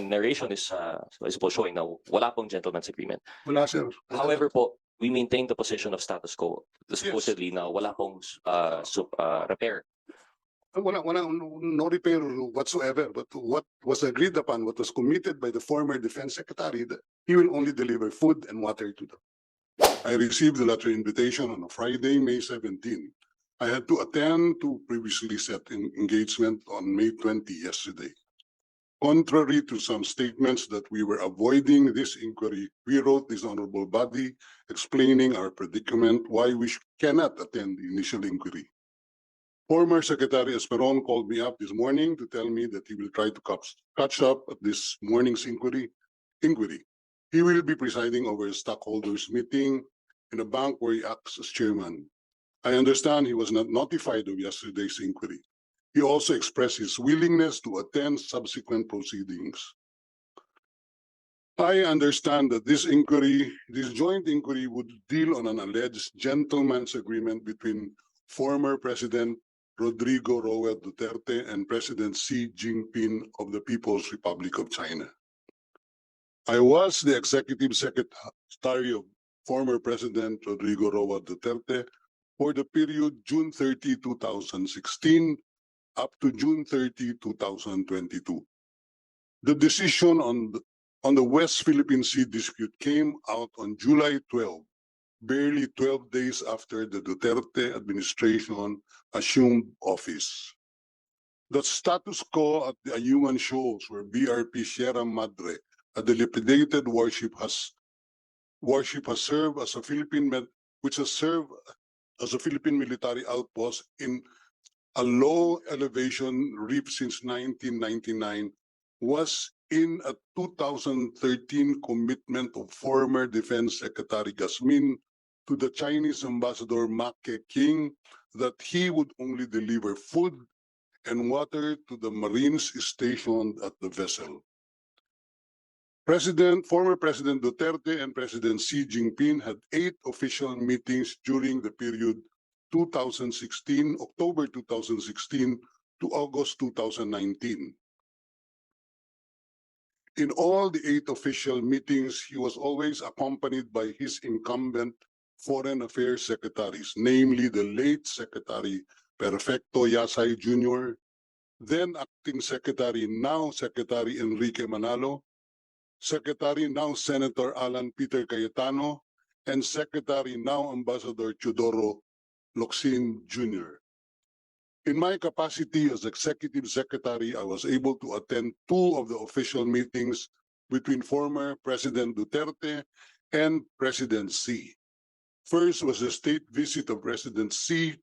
your narration is, uh, I suppose showing na wala pong gentleman's agreement. Wala, sir. Wala. However po, we maintain the position of status quo, supposedly na wala pong uh, sup- uh, repair. Wala, wala, no repair whatsoever, but what was agreed upon, what was committed by the former defense secretary, that he will only deliver food and water to them. I received the letter invitation on a Friday, May seventeen. I had to attend to previously set en- engagement on May twenty yesterday. Contrary to some statements that we were avoiding this inquiry, we wrote this honorable body explaining our predicament, why we cannot attend the initial inquiry. Former Secretary Esperon called me up this morning to tell me that he will try to catch, up at this morning's inquiry, inquiry. He will be presiding over a stockholders meeting in a bank where he acts as chairman. I understand he was not notified of yesterday's inquiry. He also expressed his willingness to attend subsequent proceedings. I understand that this inquiry, this joint inquiry would deal on an alleged gentleman's agreement between former President Rodrigo Roa Duterte and President Xi Jinping of the People's Republic of China. I was the executive secretary of former President Rodrigo Roa Duterte for the period June 30, 2016 up to June 30, 2022. The decision on the, on the West Philippine Sea dispute came out on July 12, barely 12 days after the Duterte administration assumed office. The status quo at the Ayungin Shoals where BRP Sierra Madre, a dilapidated warship has warship has served as a Philippine which has served as a Philippine military outpost in a low elevation reef since 1999 was in a 2013 commitment of former Defense Secretary Gasmin to the Chinese ambassador Ma Keqing that he would only deliver food and water to the Marines stationed at the vessel. President, former President Duterte and President Xi Jinping had eight official meetings during the period 2016, October 2016 to August 2019. In all the eight official meetings, he was always accompanied by his incumbent foreign affairs secretaries, namely the late Secretary Perfecto Yasay Jr., then acting secretary, now Secretary Enrique Manalo, Secretary, now Senator Alan Peter Cayetano, and Secretary, now Ambassador Teodoro Locsin Jr. In my capacity as Executive Secretary, I was able to attend two of the official meetings between former President Duterte and President Xi. First was the state visit of President Xi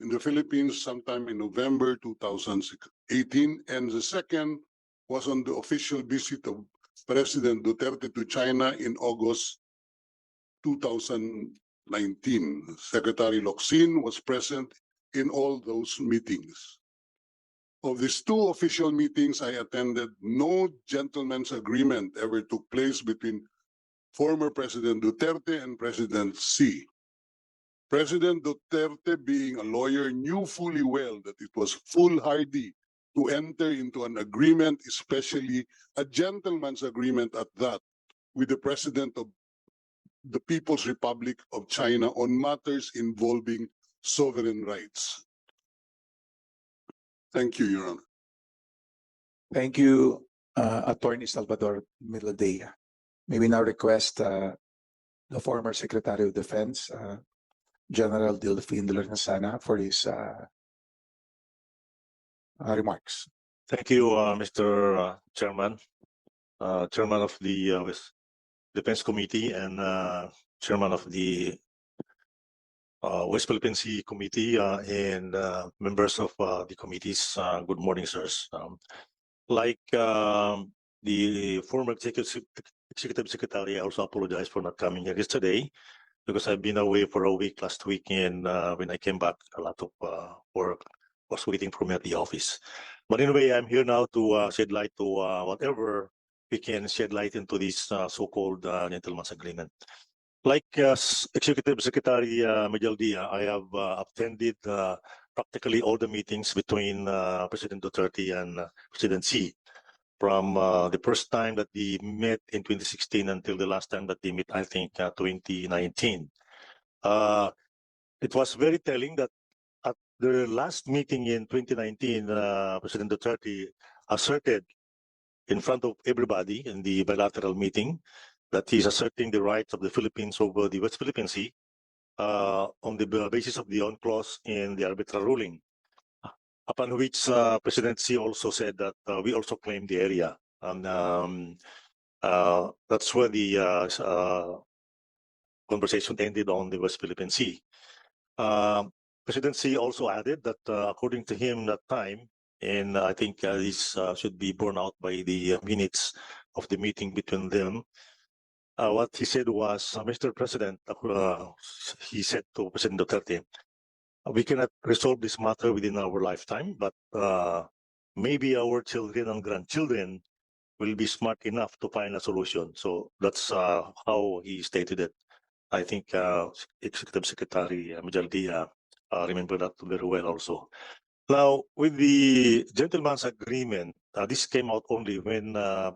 in the Philippines sometime in November 2018, and the second was on the official visit of President Duterte to China in August 2019. Secretary Locsin was present in all those meetings. Of these two official meetings I attended, no gentleman's agreement ever took place between former President Duterte and President Xi. President Duterte, being a lawyer, knew fully well that it was foolhardy to enter into an agreement, especially a gentleman's agreement at that, with the President of the People's Republic of China on matters involving sovereign rights. Thank you, Your Honor. Thank you, uh, Attorney Salvador Miladea. May we now request, uh, the former Secretary of Defense, uh, General Delfin de Lorenzana for his, uh, uh, remarks. Thank you, uh, Mr. uh, Chairman, uh, Chairman of the uh, West Defense Committee and uh, Chairman of the uh, West Philippine Sea Committee uh, and uh, members of uh, the committees. Good morning, sirs. Um, Like um, the former executive executive secretary, I also apologize for not coming here yesterday because I've been away for a week last week and when I came back, a lot of work was waiting for me at the office. But anyway, I'm here now to uh, shed light to uh, whatever we can shed light into this uh, so-called uh, gentleman's agreement. Like uh, Executive Secretary uh, Major I have uh, attended uh, practically all the meetings between uh, President Duterte and President Xi. from the first time that they met in 2016 until the last time that they met, I think, uh, 2019. Uh, it was very telling that at the last meeting in 2019, uh, President Duterte asserted in front of everybody in the bilateral meeting that he's asserting the rights of the Philippines over the West Philippine Sea uh, on the basis of the on clause in the arbitral ruling. Upon which uh, President Xi also said that uh, we also claim the area. And um, uh, that's where the uh, uh, conversation ended on the West Philippine Sea. President Xi also added that according to him that time, and I think uh, this uh, should be borne out by the uh, minutes of the meeting between them. What he said was, Mr. President, he said to President Duterte, we cannot resolve this matter within our lifetime, but maybe our children and grandchildren will be smart enough to find a solution. So that's uh, how he stated it. I think uh, Executive Secretary Major Dia uh, remember that very well also. Now, with the gentleman's agreement, uh, this came out only when uh,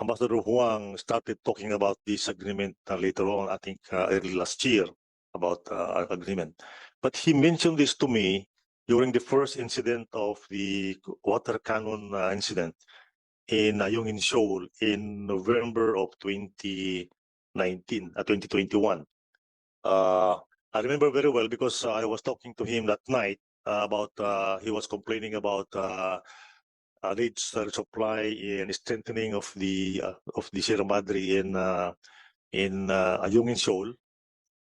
Ambassador Huang started talking about this agreement uh, later on, I think uh, early last year about uh, agreement. But he mentioned this to me during the first incident of the water cannon uh, incident in Ayungin Shoal in November of 2019, uh, 2021. Uh, I remember very well because uh, I was talking to him that night uh, about, uh, he was complaining about uh, uh, uh, supply and strengthening of the, uh, of the Sierra Madre in, uh, in uh, Ayungin Shoal.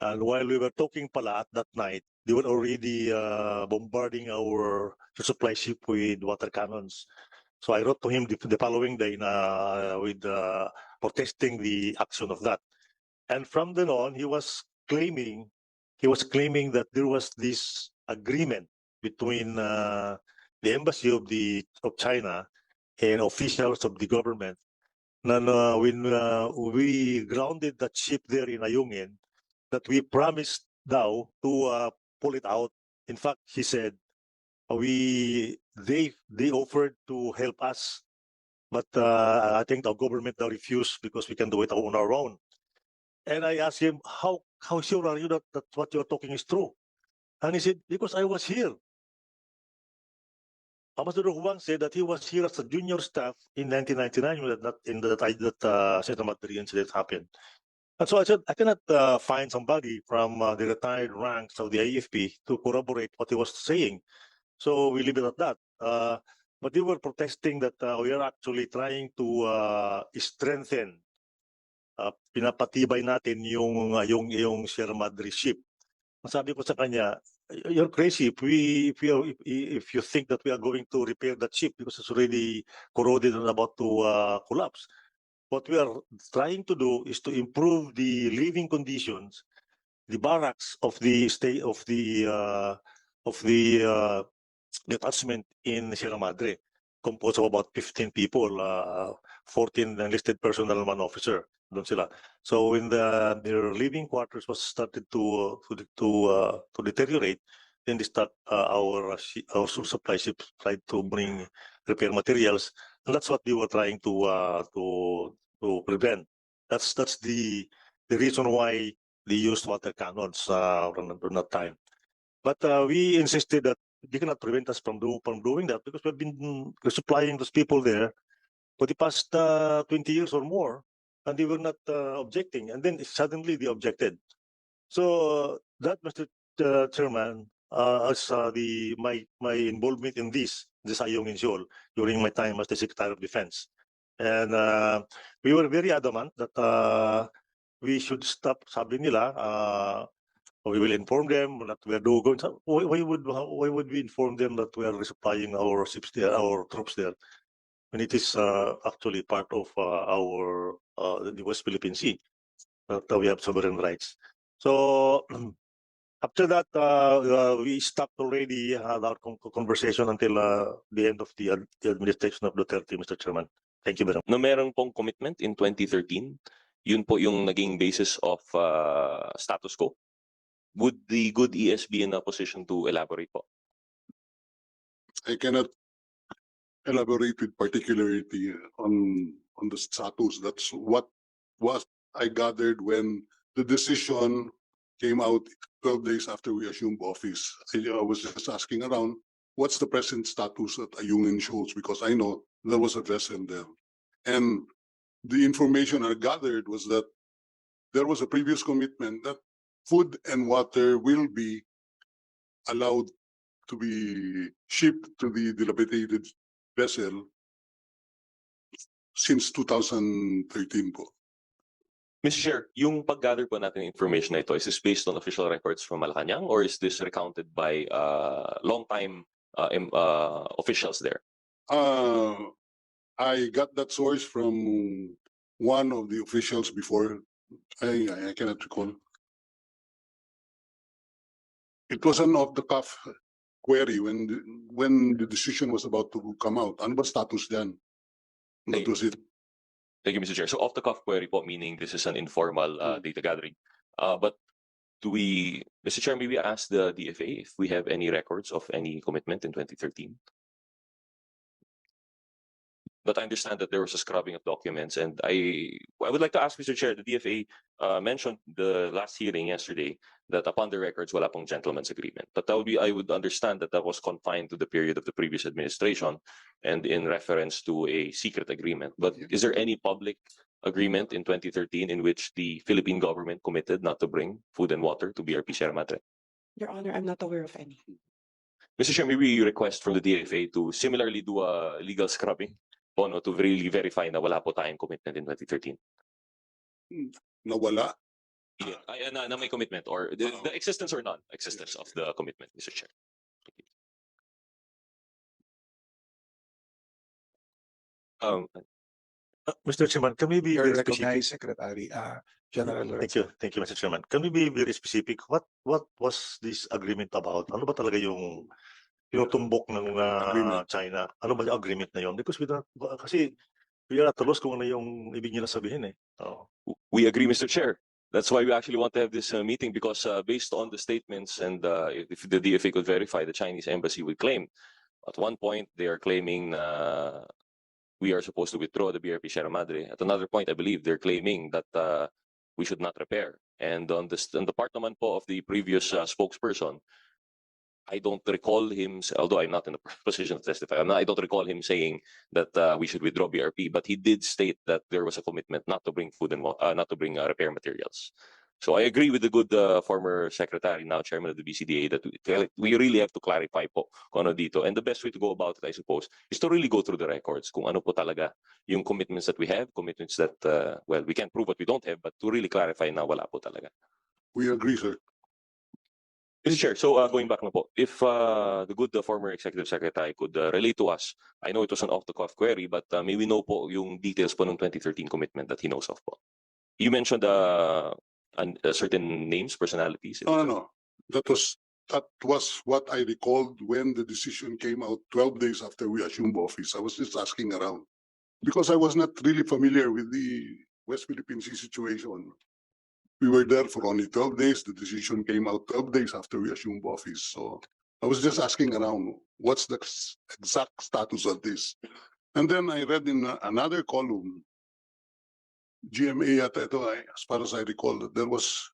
And while we were talking pala at that night, they were already uh, bombarding our supply ship with water cannons. So I wrote to him the, the following day na, with uh, protesting the action of that. And from then on, he was claiming he was claiming that there was this agreement between uh, the embassy of the of China and officials of the government. Na, na when uh, we grounded that ship there in Ayungin, that we promised now to uh, pull it out. In fact, he said uh, we they they offered to help us, but uh, I think the government refused because we can do it on our own. And I asked him, how how sure are you that, that what you're talking is true? And he said, because I was here. Ambassador Huang said that he was here as a junior staff in 1999 when that in that that uh, Santa Madrid incident happened. And so I said, I cannot uh, find somebody from uh, the retired ranks of the AFP to corroborate what he was saying. So we leave it at that. Uh, but they were protesting that uh, we are actually trying to uh, strengthen, uh, pinapatibay natin yung, uh, yung, yung Sierra Madre ship. Ang Sabi ko sa kanya, "Y- you're crazy if we if you if you think that we are going to repair that ship because it's already corroded and about to uh, collapse. What we are trying to do is to improve the living conditions, the barracks of the state of the uh, of the uh, detachment in Sierra Madre, composed of about 15 people, uh, 14 enlisted personnel, and one officer. So when the their living quarters was started to uh, to to uh, to deteriorate, then they start uh, our uh, our supply ships tried to bring repair materials, and that's what they were trying to uh, to to prevent. That's that's the the reason why they used water cannons uh, during that time. But uh, we insisted that they cannot prevent us from do from doing that because we've been supplying those people there for the past uh, 20 years or more, and they were not uh, objecting. And then suddenly they objected. So that, Mr. Ch- Chairman, uh, as uh, the my my involvement in this this Ayungin Shoal during my time as the Secretary of Defense, and uh, we were very adamant that uh, we should stop. Sabi nila, uh, we will inform them that we are going. to- Why, why would why would we inform them that we are resupplying our ships there, our troops there, when it is uh, actually part of uh, our uh, the West Philippine Sea that uh, we have sovereign rights. So after that, uh, uh, we stopped already uh, our con- conversation until uh, the end of the, the administration of Duterte, Mr. Chairman. Thank you very much. No meron pong commitment in 2013. Yun po yung naging basis of uh, status quo. Would the good ES be in a position to elaborate po? I cannot elaborate with particularity on, on the status. That's what was I gathered when the decision came out twelve days after we assumed office. I, I was just asking around, what's the present status at Ayungin Shoals? Because I know there was a vessel there. And the information I gathered was that there was a previous commitment that food and water will be allowed to be shipped to the dilapidated vessel since two thousand thirteen po. Mr. Chair, yung pag-gather po natin ng information na ito, is this based on official records from Malacanang or is this recounted by uh, long-time uh, uh, officials there? Uh, I got that source from one of the officials before. I, I- I cannot recall. It was an off-the-cuff query when, the- when the decision was about to come out. Ano ba status dyan? Hey. was it. Thank you, Mr. Chair. So off the cuff query po, meaning this is an informal uh, data gathering. Uh, but do we, Mr. Chair, maybe ask the DFA if we have any records of any commitment in 2013? But I understand that there was a scrubbing of documents and I, I would like to ask Mr. Chair, the DFA uh, mentioned the last hearing yesterday that upon the records, wala pong gentleman's agreement. But that would be, I would understand that that was confined to the period of the previous administration and in reference to a secret agreement. But is there any public agreement in 2013 in which the Philippine government committed not to bring food and water to BRP Sierra Madre? Your Honor, I'm not aware of any. Mr. Chair, maybe we request from the DFA to similarly do a legal scrubbing po, no, to really verify na wala po tayong commitment in 2013. Nawala. Yeah, ay, na, na may commitment or the, the existence or non-existence of the commitment, Mr. Chair. Um, Uh, Mr. Chairman, can we be You're very specific? Secretary, uh, General. Thank you, thank you, Mr. Chairman. Can we be very specific? What, what was this agreement about? Ano ba talaga yung tinutumbok ng uh, Agreement. China? Ano ba yung agreement na yun? Because we don't, kasi we are at a loss kung ano yung ibig nila sabihin eh. Oh. we agree, Mr. Chair. That's why we actually want to have this uh, meeting because uh, based on the statements and uh, if the DFA could verify, the Chinese embassy would claim at one point they are claiming we are supposed to withdraw the BRP Sierra Madre. At another point, I believe they're claiming that we should not repair. And on this, on the part po of the previous spokesperson, I don't recall him, although I'm not in a position to testify, not, I don't recall him saying that uh, we should withdraw BRP, but he did state that there was a commitment not to bring food and uh, not to bring uh, repair materials. So I agree with the good uh, former secretary, now chairman of the BCDA, that we, we really have to clarify po kung ano dito. And the best way to go about it, I suppose, is to really go through the records kung ano po talaga yung commitments that we have, commitments that, uh, well, we can't prove what we don't have, but to really clarify na wala po talaga. We agree, sir. Mr. Chair, so uh, going back na po, if uh, the good uh, former executive secretary could uh, relate to us, I know it was an off-the-cuff query, but uh, may we know po yung details po ng 2013 commitment that he knows of po. You mentioned uh, an, uh, certain names, personalities. No, no, no. That was, that was what I recalled when the decision came out twelve days after we assumed office. I was just asking around. Because I was not really familiar with the West Philippine Sea situation. We were there for only twelve days. The decision came out twelve days after we assumed office. So I was just asking around, what's the exact status of this? And then I read in another column, GMA at ito, as far as I recall, that there was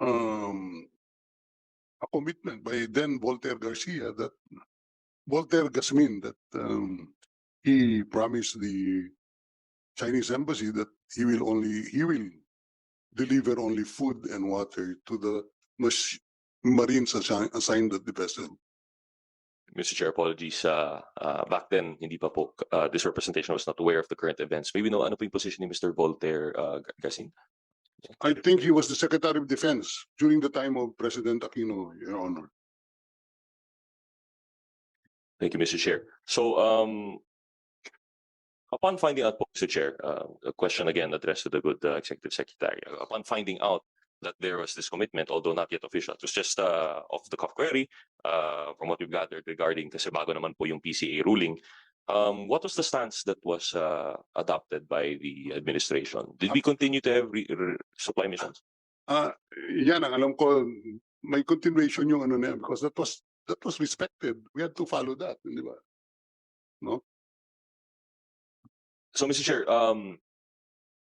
um, a commitment by then Voltaire Garcia that Voltaire Gasmin that um, he promised the Chinese embassy that he will only he will deliver only food and water to the mas- Marines assi- assigned at the vessel. Mr. Chair, apologies. Uh, uh, back then, hindi pa po, uh, this representation was not aware of the current events. Maybe know ano po yung position ni Mr. Voltaire uh, Gar- Garcin? I think he was the Secretary of Defense during the time of President Aquino, Your Honor. Thank you, Mr. Chair. So, um, upon finding out, Mr. Chair, uh, a question again addressed to the good uh, Executive Secretary. Uh, Upon finding out that there was this commitment, although not yet official, it was just uh, off the cuff query, uh, from what we've gathered regarding kasi bago naman po yung PCA ruling. Um, what was the stance that was uh, adopted by the administration? Did we continue to have re- re- supply missions? Ah, yan ang alam ko, may continuation yung ano na because that was that was respected. We had to follow that, di ba? So, Mr. Chair, um,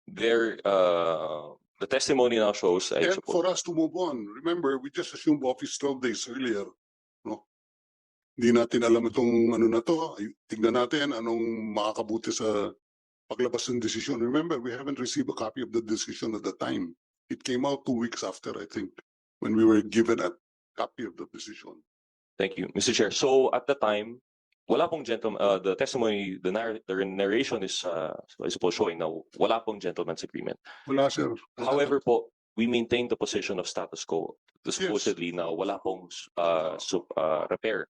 there, uh, the testimony now shows, I And suppose, for us to move on, remember, we just assumed office twelve days earlier, no? Hindi natin alam itong ano na to, ay, tignan natin anong makakabuti sa paglabas ng desisyon. Remember, we haven't received a copy of the decision at the time. It came out two weeks after, I think, when we were given a copy of the decision. thank you, Mr. Chair. So, at the time, wala pong gentleman, uh, the testimony, the narr- the narration is, uh, I suppose showing na wala pong gentleman's agreement. Wala, sir. However po, we maintain the position of status quo. Supposedly na wala pong, uh, sup- uh, repair.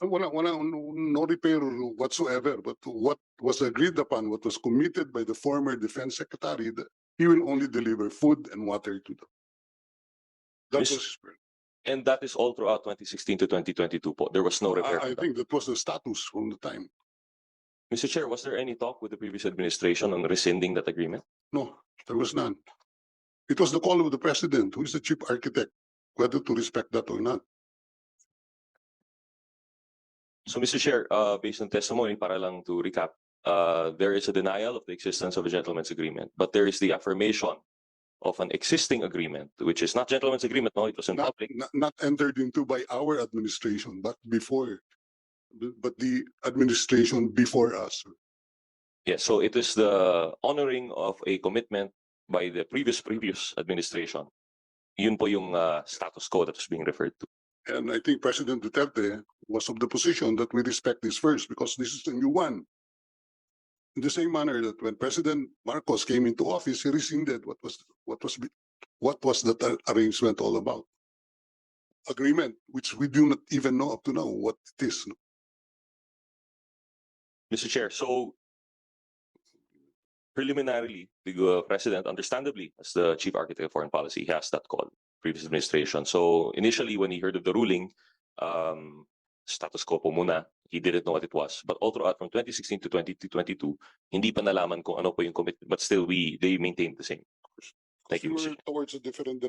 Wala, wala, no, repair whatsoever, but what was agreed upon, what was committed by the former defense secretary, that he will only deliver food and water to them. That Mis- was, And that is all throughout twenty sixteen to twenty twenty-two po. There was no repair. I, I think that was the status from the time. Mr. Chair, was there any talk with the previous administration on rescinding that agreement? No, there was none. It was the call of the president, who is the chief architect, whether to respect that or not. So, Mr. Chair, uh, based on testimony, para lang to recap, uh, there is a denial of the existence of a gentleman's agreement, but there is the affirmation of an existing agreement, which is not gentleman's agreement, no, it was in Not, public. not, not entered into by our administration, but before. bu- But the administration before us. Yes, so it is the honoring of a commitment by the previous, previous administration. Yun po yung uh, status quo that was being referred to. And I think President Duterte was of the position that we respect this first because this is a new one. In the same manner that when President Marcos came into office, he rescinded what was, what was, what was that arrangement all about? Agreement, which we do not even know up to now what it is. Mr. Chair, so preliminarily, the uh, president, understandably, as the chief architect of foreign policy, has that call, previous administration. So initially, when he heard of the ruling, um, status quo po muna, he didn't know what it was. But all throughout from 2016 to 2022, hindi pa nalaman kung ano po yung commitment, but still we, they maintained the same. Thank you, Mr. Towards a different direction.